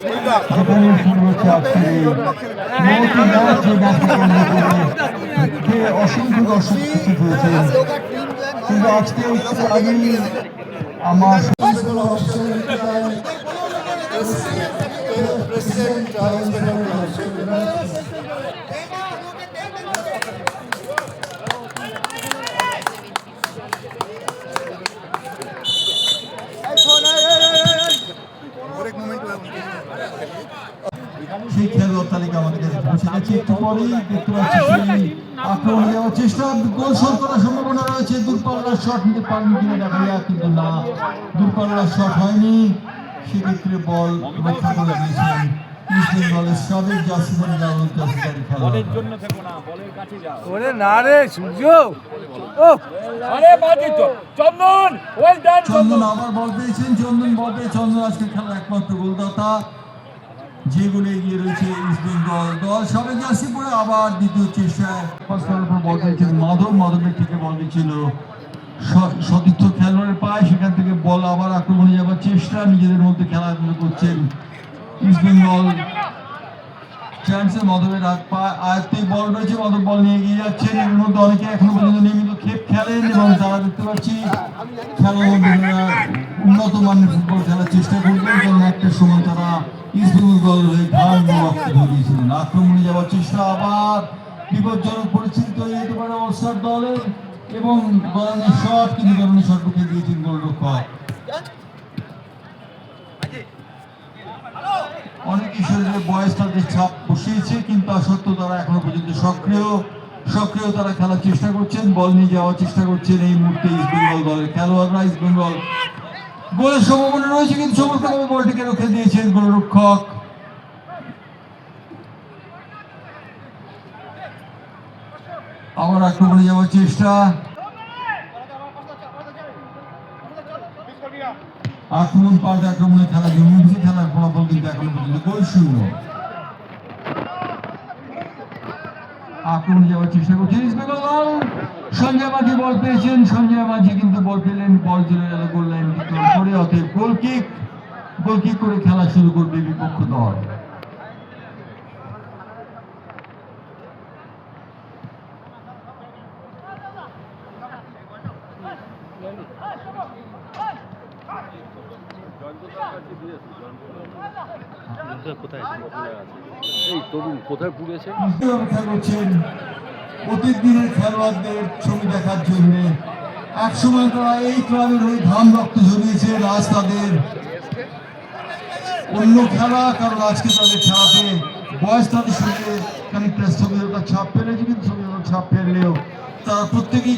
সেখানে শুরুতে আজকে নটি ম্যাচ যে ম্যাচটি আমরা যে অসংখ্য দর্শক উপস্থিত হয়েছে কিন্তু আজকে আমার সেই খেলোয়াড় তালিকা আমাদের কাছে পৌঁছে গেছে। একটু পরেই দেখতে পাচ্ছি যাওয়ার চেষ্টা। গোল শট করার সম্ভাবনা রয়েছে। দূরপাল্লার শট নিতে পারবেন কিনা দেখা যাক কিন্তু না। দূরপাল্লার শট হয়নি। সেক্ষেত্রে বল রক্ষা করে দিয়েছেন ওরে না রে সূর্য। ও আরে বাজি তো চন্দন ওয়েল ডান চন্দন। আবার বল পেয়েছেন চন্দন বল পেয়ে চন্দন আজকে খেলার একমাত্র গোলদাতা। যে গোলে এগিয়ে রয়েছে ইস্ট বেঙ্গল দল সবে জার্সি পরে আবার দ্বিতীয় চেষ্টায়। করার পর বল পেয়েছেন মাধব, মাধবের থেকে বল স- সতীর্থ খেলোয়াড়ের পায় সেখান থেকে বল আবার আক্রমণে যাবার চেষ্টা, নিজেদের মধ্যে খেলাধুলো করছেন ইস্ট বেঙ্গল চান্সে মাধবের হাত পা আয়ত্তে বল রয়েছে মাধব বল নিয়ে এগিয়ে যাচ্ছেন এর মধ্যে অনেকে এখনও পর্যন্ত নিয়মিত খেপ খেলেন এবং তারা দেখতে পাচ্ছি খেলার উন্নত মানের ফুটবল খেলার চেষ্টা করবেন কারণ একটা সময় তারা ইস্ট বেঙ্গল দল হয়ে ঘাম রক্ত ধরিয়েছিলেন। আক্রমণে যাওয়ার চেষ্টা আবার বিপজ্জনক পরিস্থিতি তৈরি হতে পারে অস্টার দলের এবং শট কিন্তু গরমের শট রুখে দিয়েছেন গোলরক্ষক অনেকেই বয়স ছাপ বসিয়েছে, কিন্তু তা তারা এখনও পর্যন্ত সক্রিয়। সক্রিয় তারা খেলার চেষ্টা করছেন, বল নিয়ে যাওয়ার চেষ্টা করছেন। এই মুহূর্তে ইস্ট বেঙ্গল দলের খেলোয়াড়রা ইস্ট বেঙ্গল গোলের সম্ভাবনা রয়েছে, কিন্তু চমৎকারভাবে বলটিকে রুখে দিয়েছেন গোলরক্ষক? আবার আক্রমণে যাওয়ার চেষ্টা। আক্রমণ পাল্টে আক্রমণে খেলা জমি খেলার ফলাফল কিন্তু এখনও পর্যন্ত গোল শূন্য আক্রমণে যাওয়ার চেষ্টা করছেন বেঙ্গল দল সঞ্জয় মাঝি বল পেয়েছেন সঞ্জয় মাঝি কিন্তু বল পেলেন, বল চলে গেল গোল লাইন করে। অতএব গোল কিক গোল কিক করে খেলা শুরু করবে বিপক্ষ দল। এই তরুণ কোথায় পুড়েছে কীভাবে করছেন অতীত দিনের খেলোয়াড়দের ছবি দেখার জন্য। এক সময় তারা এই ক্লাবের হয়ে ঘাম রক্ত ঝরিয়েছে আজ তাদের অন্য খেলা কারণ আজকে তাদের খেলাতে বয়স তাদের সঙ্গে খানিকটা ছাপ ফেলেছে কিন্তু ছাপ ফেললেও তারা প্রত্যেকেই